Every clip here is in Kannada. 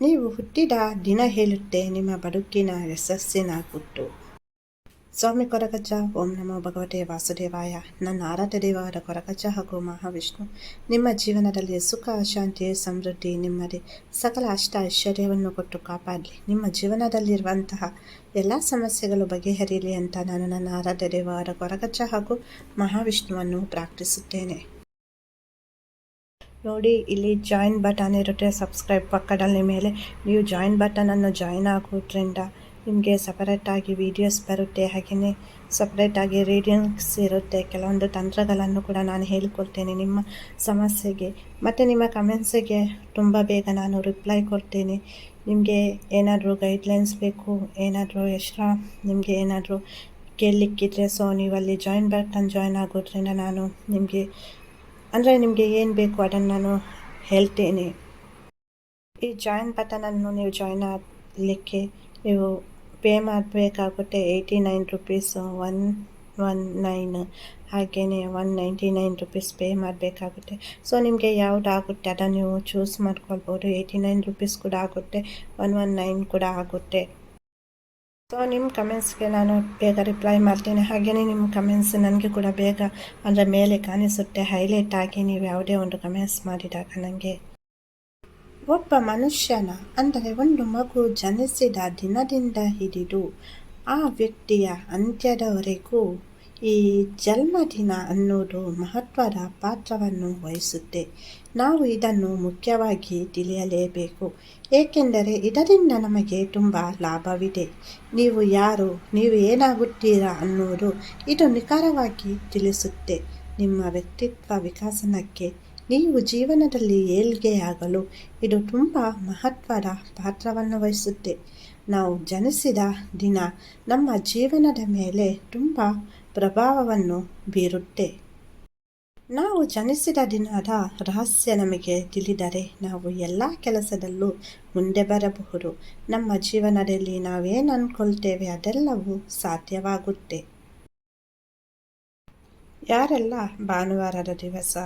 ನೀವು ಹುಟ್ಟಿದ ದಿನ ಹೇಳುತ್ತೆ, ನಿಮ್ಮ ಬದುಕಿನ ಯಶಸ್ಸಿನ ಗುಟ್ಟು. ಸ್ವಾಮಿ ಕೊರಗಜ್ಜ, ಓಂ ನಮೋ ಭಗವತೆ ವಾಸುದೇವಾಯ. ನನ್ನ ಆರಾಧ್ಯ ದೇವರ ಕೊರಗಜ್ಜ ಹಾಗೂ ಮಹಾವಿಷ್ಣು, ನಿಮ್ಮ ಜೀವನದಲ್ಲಿ ಸುಖ, ಶಾಂತಿ, ಸಮೃದ್ಧಿ, ನೆಮ್ಮದಿ, ಸಕಲ ಅಷ್ಟ ಐಶ್ವರ್ಯವನ್ನು ಕೊಟ್ಟು ಕಾಪಾಡಲಿ. ನಿಮ್ಮ ಜೀವನದಲ್ಲಿರುವಂತಹ ಎಲ್ಲ ಸಮಸ್ಯೆಗಳು ಬಗೆಹರಿಯಲಿ ಅಂತ ನಾನು ನನ್ನ ಆರಾಧ್ಯ ದೇವರ ಕೊರಗಜ್ಜ ಹಾಗೂ ಮಹಾವಿಷ್ಣುವನ್ನು ಪ್ರಾರ್ಥಿಸುತ್ತೇನೆ. ನೋಡಿ, ಇಲ್ಲಿ ಜಾಯಿನ್ ಬಟನ್ ಇರುತ್ತೆ. ಸಬ್ಸ್ಕ್ರೈಬ್ ಪಕ್ಕದಲ್ಲಿ ಮೇಲೆ. ನೀವು ಜಾಯಿನ್ ಬಟನನ್ನು ಜಾಯಿನ್ ಆಗೋದ್ರಿಂದ ನಿಮಗೆ ಸಪರೇಟಾಗಿ ವೀಡಿಯೋಸ್ ಬರುತ್ತೆ. ಹಾಗೆಯೇ ಸಪ್ರೇಟಾಗಿ ರೀಡಿಂಗ್ಸ್ ಇರುತ್ತೆ. ಕೆಲವೊಂದು ತಂತ್ರಗಳನ್ನು ಕೂಡ ನಾನು ಹೇಳಿಕೊಡ್ತೇನೆ ನಿಮ್ಮ ಸಮಸ್ಯೆಗೆ. ಮತ್ತು ನಿಮ್ಮ ಕಮೆಂಟ್ಸಿಗೆ ತುಂಬ ಬೇಗ ನಾನು ರಿಪ್ಲೈ ಕೊಡ್ತೇನೆ. ನಿಮಗೆ ಏನಾದರೂ ಗೈಡ್ಲೈನ್ಸ್ ಬೇಕು, ಏನಾದರೂ ಎಕ್ಸ್ಟ್ರಾ ನಿಮಗೆ ಏನಾದರೂ ಕೇಳಲಿಕ್ಕಿದ್ರೆ ಸೊ ನೀವಲ್ಲಿ ಜಾಯಿನ್ ಬಟನ್ ಜಾಯಿನ್ ಆಗೋದ್ರಿಂದ ನಾನು ನಿಮಗೆ ಅಂದರೆ ನಿಮಗೆ ಏನು ಬೇಕು? ಅದನ್ನು ನಾನು ಹೇಳ್ತೇನೆ. ಈ ಜಾಯಿನ್ ಬಟನನ್ನು ನೀವು ಜಾಯಿನ್ ಆಗಲಿಕ್ಕೆ ನೀವು ಪೇ ಮಾಡಬೇಕಾಗುತ್ತೆ eighty nine rupees one one nine ಹಾಗೆಯೇ one ninety nine rupees pay ಮಾಡಬೇಕಾಗುತ್ತೆ. ಸೊ ನಿಮಗೆ ಯಾವುದಾಗುತ್ತೆ? ಅದನ್ನು ನೀವು ಚೂಸ್ ಮಾಡ್ಕೊಳ್ಬೋದು. ಏಯ್ಟಿ ನೈನ್ ರುಪೀಸ್ ಕೂಡ ಆಗುತ್ತೆ ಒನ್ ಒನ್ ನೈನ್ ಕೂಡ ಆಗುತ್ತೆ. ಸೊ ನಿಮ್ಮ ಕಮೆಂಟ್ಸ್ಗೆ ನಾನು ಬೇಗ ರಿಪ್ಲೈ ಮಾಡ್ತೀನಿ. ಹಾಗೆಯೇ ನಿಮ್ಮ ಕಮೆಂಟ್ಸ್ ನನಗೆ ಕೂಡ ಬೇಗ ಅಂದರೆ ಮೇಲೆ ಕಾಣಿಸುತ್ತೆ. ಹೈಲೈಟ್ ಆಗಿ ನೀವು ಯಾವುದೇ ಒಂದು ಕಮೆಂಟ್ಸ್ ಮಾಡಿದಾಗ ನನಗೆ ಒಬ್ಬ ಮನುಷ್ಯನ, ಅಂದರೆ ಒಂದು ಮಗು ಜನಿಸಿದ ದಿನದಿಂದ ಹಿಡಿದು ಆ ವ್ಯಕ್ತಿಯ ಅಂತ್ಯದವರೆಗೂ ಈ ಜನ್ಮದಿನ ಅನ್ನೋದು ಮಹತ್ವದ ಪಾತ್ರವನ್ನು ವಹಿಸುತ್ತೆ. ನಾವು ಇದನ್ನು ಮುಖ್ಯವಾಗಿ ತಿಳಿಯಲೇಬೇಕು. ಏಕೆಂದರೆ ಇದರಿಂದ ನಮಗೆ ತುಂಬ ಲಾಭವಿದೆ. ನೀವು ಯಾರು, ನೀವು ಏನಾಗುತ್ತೀರಾ ಅನ್ನೋದು ಇದು ನಿಖರವಾಗಿ ತಿಳಿಸುತ್ತೆ. ನಿಮ್ಮ ವ್ಯಕ್ತಿತ್ವ ವಿಕಸನಕ್ಕೆ ನೀವು ಜೀವನದಲ್ಲಿ ಏಳ್ಗೆಯಾಗಲು ಇದು ತುಂಬ ಮಹತ್ವದ ಪಾತ್ರವನ್ನು ವಹಿಸುತ್ತೆ. ನಾವು ಜನಿಸಿದ ದಿನ ನಮ್ಮ ಜೀವನದ ಮೇಲೆ ತುಂಬ ಪ್ರಭಾವವನ್ನು ಬೀರುತ್ತೆ. ನಾವು ಜನಿಸಿದ ದಿನದ ರಹಸ್ಯ ನಮಗೆ ತಿಳಿದರೆ ನಾವು ಎಲ್ಲ ಕೆಲಸದಲ್ಲೂ ಮುಂದೆ ಬರಬಹುದು. ನಮ್ಮ ಜೀವನದಲ್ಲಿ ನಾವೇನು ಅಂದ್ಕೊಳ್ತೇವೆ ಅದೆಲ್ಲವೂ ಸಾಧ್ಯವಾಗುತ್ತೆ. ಯಾರೆಲ್ಲ ಭಾನುವಾರದ ದಿವಸ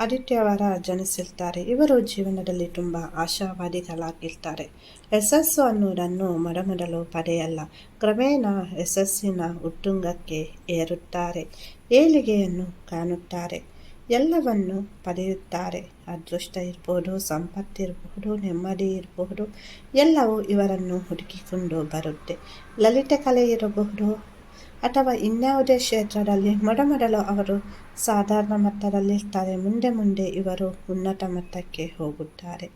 ಆದಿತ್ಯವಾರ ಜನಿಸಿರ್ತಾರೆ. ಇವರು ಜೀವನದಲ್ಲಿ ತುಂಬ ಆಶಾವಾದಿಗಳಾಗಿರ್ತಾರೆ. ಯಶಸ್ಸು ಅನ್ನುವುದನ್ನು ಮೊದಮೊದಲು ಪಡೆಯಲ್ಲ. ಕ್ರಮೇಣ ಯಶಸ್ಸಿನ ಉತ್ತುಂಗಕ್ಕೆ ಏರುತ್ತಾರೆ. ಏಳಿಗೆಯನ್ನು ಕಾಣುತ್ತಾರೆ. ಎಲ್ಲವನ್ನು ಪಡೆಯುತ್ತಾರೆ. ಅದೃಷ್ಟ ಇರಬಹುದು ಸಂಪತ್ತಿರಬಹುದು ನೆಮ್ಮದಿ ಇರಬಹುದು ಎಲ್ಲವೂ ಇವರನ್ನು ಹುಡುಕಿಕೊಂಡು ಬರುತ್ತೆ. ಲಲಿತ ಕಲೆ ಇರಬಹುದು ಅಥವಾ ಇನ್ಯಾವುದೇ ಕ್ಷೇತ್ರದಲ್ಲಿ ಮೊದಮೊದಲು ಅವರು ಸಾಧಾರಣ ಮಟ್ಟದಲ್ಲಿರ್ತಾರೆ ಮುಂದೆ ಮುಂದೆ ಇವರು ಉನ್ನತ ಮಟ್ಟಕ್ಕೆ ಹೋಗುತ್ತಾರೆ.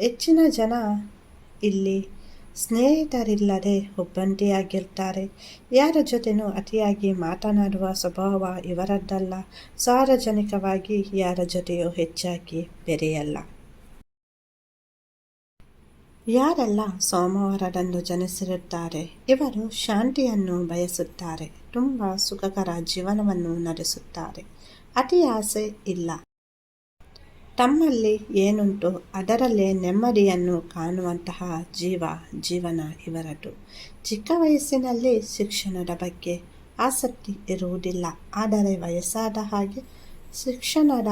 ಹೆಚ್ಚಿನ ಜನ ಇಲ್ಲಿ ಸ್ನೇಹಿತರಿಲ್ಲದೆ ಒಬ್ಬಂಟಿಯಾಗಿರ್ತಾರೆ. ಯಾರ ಜೊತೆನೂ ಅತಿಯಾಗಿ ಮಾತನಾಡುವ ಸ್ವಭಾವ ಇವರದ್ದಲ್ಲ. ಸಾರ್ವಜನಿಕವಾಗಿ ಯಾರ ಜೊತೆಯೂ ಹೆಚ್ಚಾಗಿ ಬೆರೆಯಲ್ಲ. ಯಾರೆಲ್ಲ ಸೋಮವಾರದಂದು ಜನಿಸಿರುತ್ತಾರೆ, ಇವರು ಶಾಂತಿಯನ್ನು ಬಯಸುತ್ತಾರೆ, ತುಂಬ ಸುಖಕರ ಜೀವನವನ್ನು ನಡೆಸುತ್ತಾರೆ. ಅತಿ ಆಸೆ ಇಲ್ಲ. ತಮ್ಮಲ್ಲಿ ಏನುಂಟು, ಅದರಲ್ಲೇ ನೆಮ್ಮದಿಯನ್ನು ಕಾಣುವಂತಹ ಜೀವ, ಜೀವನ ಇವರದು. ಚಿಕ್ಕ ವಯಸ್ಸಿನಲ್ಲಿ ಶಿಕ್ಷಣದ ಬಗ್ಗೆ ಆಸಕ್ತಿ ಇರುವುದಿಲ್ಲ. ಆದರೆ ವಯಸ್ಸಾದ ಹಾಗೆ ಶಿಕ್ಷಣದ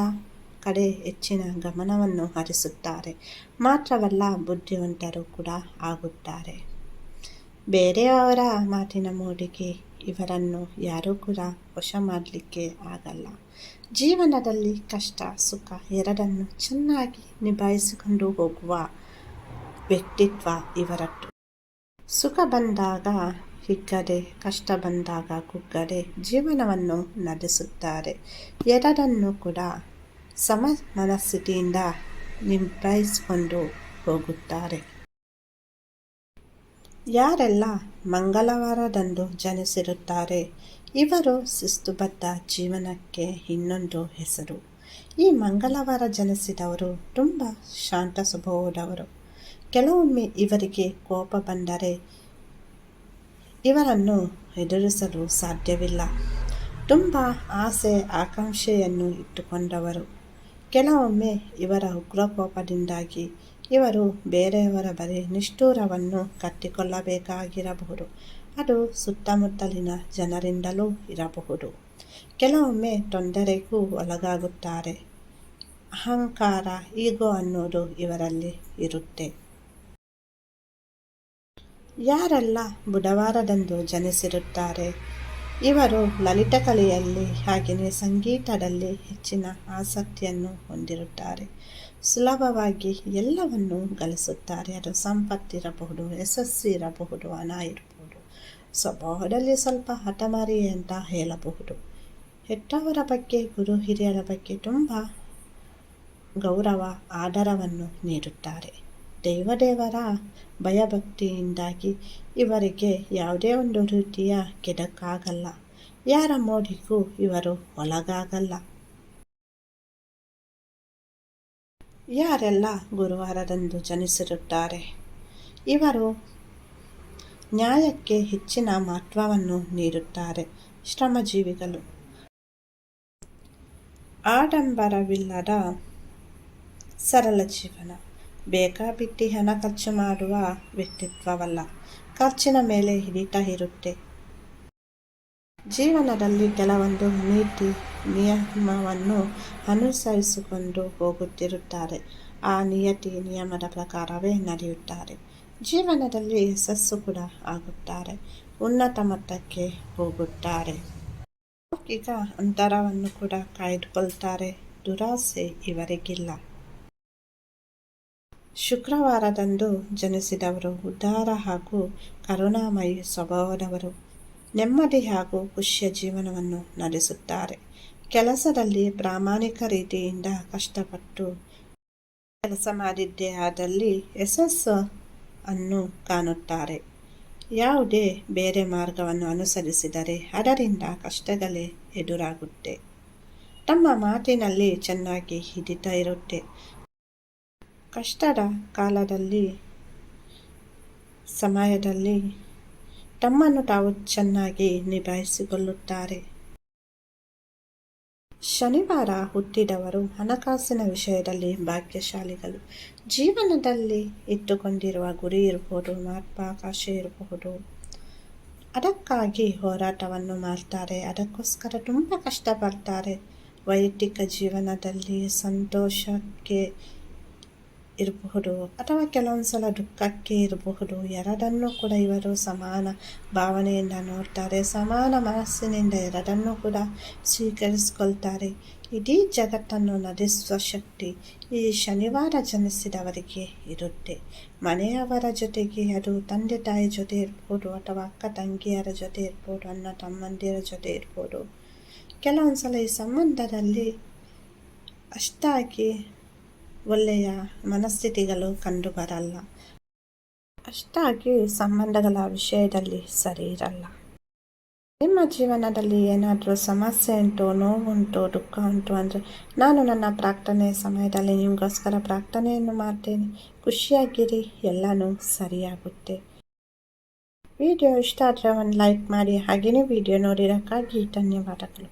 ಕಡೆ ಹೆಚ್ಚಿನ ಗಮನವನ್ನು ಹರಿಸುತ್ತಾರೆ. ಮಾತ್ರವಲ್ಲ ಬುದ್ಧಿವಂತರು ಕೂಡ ಆಗುತ್ತಾರೆ. ಬೇರೆಯವರ ಮಾತಿನ ಮೂಡಿಗೆ ಇವರನ್ನು ಯಾರೂ ಕೂಡ ವಶ ಮಾಡಲಿಕ್ಕೆ ಆಗಲ್ಲ. ಜೀವನದಲ್ಲಿ ಕಷ್ಟ, ಸುಖ ಎರಡನ್ನು ಚೆನ್ನಾಗಿ ನಿಭಾಯಿಸಿಕೊಂಡು ಹೋಗುವ ವ್ಯಕ್ತಿತ್ವ ಇವರದ್ದು. ಸುಖ ಬಂದಾಗ ಹಿಗ್ಗದೆ, ಕಷ್ಟ ಬಂದಾಗ ಕುಗ್ಗದೆ ಜೀವನವನ್ನು ನಡೆಸುತ್ತಾರೆ. ಎರಡನ್ನು ಕೂಡ ಸಮ ಮನಸ್ಥಿತಿಯಿಂದ ನಿಭಾಯಿಸಿಕೊಂಡು ಹೋಗುತ್ತಾರೆ. ಯಾರೆಲ್ಲ ಮಂಗಳವಾರದಂದು ಜನಿಸಿರುತ್ತಾರೆ, ಇವರು ಶಿಸ್ತುಬದ್ಧ ಜೀವನಕ್ಕೆ ಇನ್ನೊಂದು ಹೆಸರು. ಈ ಮಂಗಳವಾರ ಜನಿಸಿದವರು ತುಂಬ ಶಾಂತ ಸ್ವಭಾವದವರು ಕೆಲವೊಮ್ಮೆ ಇವರಿಗೆ ಕೋಪ ಬಂದರೆ ಇವರನ್ನು ಎದುರಿಸಲು ಸಾಧ್ಯವಿಲ್ಲ. ತುಂಬ ಆಸೆ, ಆಕಾಂಕ್ಷೆಯನ್ನು ಇಟ್ಟುಕೊಂಡವರು. ಕೆಲವೊಮ್ಮೆ ಇವರ ಉಗ್ರಕೋಪದಿಂದಾಗಿ ಇವರು ಬೇರೆಯವರ ಬಳಿ ನಿಷ್ಠೂರವನ್ನು ಕಟ್ಟಿಕೊಳ್ಳಬೇಕಾಗಿರಬಹುದು. ಅದು ಸುತ್ತಮುತ್ತಲಿನ ಜನರಿಂದಲೂ ಇರಬಹುದು. ಕೆಲವೊಮ್ಮೆ ತೊಂದರೆಗೂ ಒಳಗಾಗುತ್ತಾರೆ. ಅಹಂಕಾರ, ಈಗೋ ಅನ್ನೋದು ಇವರಲ್ಲಿ ಇರುತ್ತೆ. ಯಾರೆಲ್ಲ ಬುಧವಾರದಂದು ಜನಿಸಿರುತ್ತಾರೆ? ಇವರು ಲಲಿತಕಲೆಯಲ್ಲಿ ಹಾಗೆಯೇ ಸಂಗೀತದಲ್ಲಿ ಹೆಚ್ಚಿನ ಆಸಕ್ತಿಯನ್ನು ಹೊಂದಿರುತ್ತಾರೆ. ಸುಲಭವಾಗಿ ಎಲ್ಲವನ್ನು ಗಳಿಸುತ್ತಾರೆ. ಅದು ಸಂಪತ್ತಿರಬಹುದು, ಯಶಸ್ಸು ಇರಬಹುದು, ಹಣ ಇರಬಹುದು. ಸ್ವಭಾವದಲ್ಲಿ ಸ್ವಲ್ಪ ಹಠಮಾರಿ ಅಂತ ಹೇಳಬಹುದು. ಹೆತ್ತವರ ಬಗ್ಗೆ, ಗುರು ಹಿರಿಯರ ಬಗ್ಗೆ ತುಂಬ ಗೌರವ ಆಧಾರವನ್ನು ನೀಡುತ್ತಾರೆ. ದೇವದೇವರ ಭಯಭಕ್ತಿಯಿಂದಾಗಿ ಇವರಿಗೆ ಯಾವುದೇ ಒಂದು ರೀತಿಯ ಕೆಡಕ್ಕಾಗಲ್ಲ ಯಾರ ಮೋಡಿಗೂ ಇವರು ಒಳಗಾಗಲ್ಲ. ಯಾರೆಲ್ಲ ಗುರುವಾರದಂದು ಜನಿಸಿರುತ್ತಾರೆ? ಇವರು ನ್ಯಾಯಕ್ಕೆ ಹೆಚ್ಚಿನ ಮಹತ್ವವನ್ನು ನೀಡುತ್ತಾರೆ. ಶ್ರಮಜೀವಿಗಳು. ಆಡಂಬರವಿಲ್ಲದ ಸರಳ ಜೀವನ. ಬೇಕಾಬಿಟ್ಟಿ ಹಣ ಖರ್ಚು ಮಾಡುವ ವ್ಯಕ್ತಿತ್ವವಲ್ಲ. ಖರ್ಚಿನ ಮೇಲೆ ಹಿಡಿತ ಇರುತ್ತೆ. ಜೀವನದಲ್ಲಿ ಕೆಲವೊಂದು ನೀತಿ, ನಿಯಮವನ್ನು ಅನುಸರಿಸಿಕೊಂಡು ಹೋಗುತ್ತಿರುತ್ತಾರೆ. ಆ ನಿಯತಿ, ನಿಯಮದ ಪ್ರಕಾರವೇ ನಡೆಯುತ್ತಾರೆ. ಜೀವನದಲ್ಲಿ ಯಶಸ್ಸು ಕೂಡ ಆಗುತ್ತಾರೆ. ಉನ್ನತ ಮಟ್ಟಕ್ಕೆ ಹೋಗುತ್ತಾರೆ. ಲೌಕಿಕ ಅಂತರವನ್ನು ಕೂಡ ಕಾಯ್ದುಕೊಳ್ತಾರೆ. ದುರಾಸೆ ಇವರಿಗಿಲ್ಲ. ಶುಕ್ರವಾರದಂದು ಜನಿಸಿದವರು ಉದಾರ ಹಾಗೂ ಕರುಣಾಮಯಿ ಸ್ವಭಾವದವರು. ನೆಮ್ಮದಿ ಹಾಗೂ ಖುಷಿಯ ಜೀವನವನ್ನು ನಡೆಸುತ್ತಾರೆ. ಕೆಲಸದಲ್ಲಿ ಪ್ರಾಮಾಣಿಕ ರೀತಿಯಿಂದ ಕಷ್ಟಪಟ್ಟು ಕೆಲಸ ಮಾಡಿದ್ದೇ ಆದಲ್ಲಿ ಯಶಸ್ಸು ಅನ್ನು ಕಾಣುತ್ತಾರೆ. ಯಾವುದೇ ಬೇರೆ ಮಾರ್ಗವನ್ನು ಅನುಸರಿಸಿದರೆ ಅದರಿಂದ ಕಷ್ಟಗಳೇ ಎದುರಾಗುತ್ತೆ. ತಮ್ಮ ಮಾತಿನಲ್ಲಿ ಚೆನ್ನಾಗಿ ಹಿಡಿತ ಇರುತ್ತೆ. ಕಷ್ಟದ ಕಾಲದಲ್ಲಿ, ಸಮಯದಲ್ಲಿ ತಮ್ಮನ್ನು ತಾವು ಚೆನ್ನಾಗಿ ನಿಭಾಯಿಸಿಕೊಳ್ಳುತ್ತಾರೆ. ಶನಿವಾರ ಹುಟ್ಟಿದವರು ಹಣಕಾಸಿನ ವಿಷಯದಲ್ಲಿ ಭಾಗ್ಯಶಾಲಿಗಳು. ಜೀವನದಲ್ಲಿ ಇಟ್ಟುಕೊಂಡಿರುವ ಗುರಿ ಇರಬಹುದು ಮಹತ್ವಾಕಾಶ ಇರಬಹುದು. ಅದಕ್ಕಾಗಿ ಹೋರಾಟವನ್ನು ಮಾಡ್ತಾರೆ. ಅದಕ್ಕೋಸ್ಕರ ತುಂಬ ಕಷ್ಟಪಡ್ತಾರೆ. ವೈಯಕ್ತಿಕ ಜೀವನದಲ್ಲಿ ಸಂತೋಷಕ್ಕೆ ಇರಬಹುದು. ಅಥವಾ ಕೆಲವೊಂದು ಸಲ ದುಃಖಕ್ಕೆ ಇರಬಹುದು. ಎರಡನ್ನೂ ಕೂಡ ಇವರು ಸಮಾನ ಭಾವನೆಯಿಂದ ನೋಡ್ತಾರೆ. ಸಮಾನ ಮನಸ್ಸಿನಿಂದ ಎರಡನ್ನೂ ಕೂಡ ಸ್ವೀಕರಿಸಿಕೊಳ್ತಾರೆ. ಇಡೀ ಜಗತ್ತನ್ನು ನಡೆಸುವ ಶಕ್ತಿ ಈ ಶನಿವಾರ ಜನಿಸಿದವರಿಗೆ ಇರುತ್ತೆ. ಮನೆಯವರ ಜೊತೆಗೆ ಅದು ತಂದೆ ತಾಯಿ ಜೊತೆ ಇರ್ಬೋದು ಅಥವಾ ಅಕ್ಕ ತಂಗಿಯರ ಜೊತೆ ಇರ್ಬೋದು, ಅಣ್ಣ ತಮ್ಮಂದಿರ ಜೊತೆ ಇರ್ಬೋದು. ಕೆಲವೊಂದು ಸಲ ಈ ಸಂಬಂಧದಲ್ಲಿ ಅಷ್ಟಾಗಿ ಒಳ್ಳೆಯ ಮನಸ್ಥಿತಿಗಳು ಕಂಡು ಬರಲ್ಲ ಅಷ್ಟಾಗಿ ಸಂಬಂಧಗಳ ವಿಷಯದಲ್ಲಿ ಸರಿ ಇರಲ್ಲ ನಿಮ್ಮ ಜೀವನದಲ್ಲಿ ಏನಾದರೂ ಸಮಸ್ಯೆ ಉಂಟು, ನೋವುಂಟು, ದುಃಖ ಉಂಟು ಅಂದರೆ ನಾನು ನನ್ನ ಪ್ರಾರ್ಥನೆ ಸಮಯದಲ್ಲಿ ನಿಮಗೋಸ್ಕರ ಪ್ರಾರ್ಥನೆಯನ್ನು ಮಾಡ್ತೇನೆ. ಖುಷಿಯಾಗಿರಿ, ಎಲ್ಲನೂ ಸರಿಯಾಗುತ್ತೆ. ವಿಡಿಯೋ ಇಷ್ಟ ಆದರೆ ಒಂದು ಲೈಕ್ ಮಾಡಿ, ಹಾಗೆಯೇ ವಿಡಿಯೋ ನೋಡಿರೋಕ್ಕಾಗಿ ಧನ್ಯವಾದಗಳು.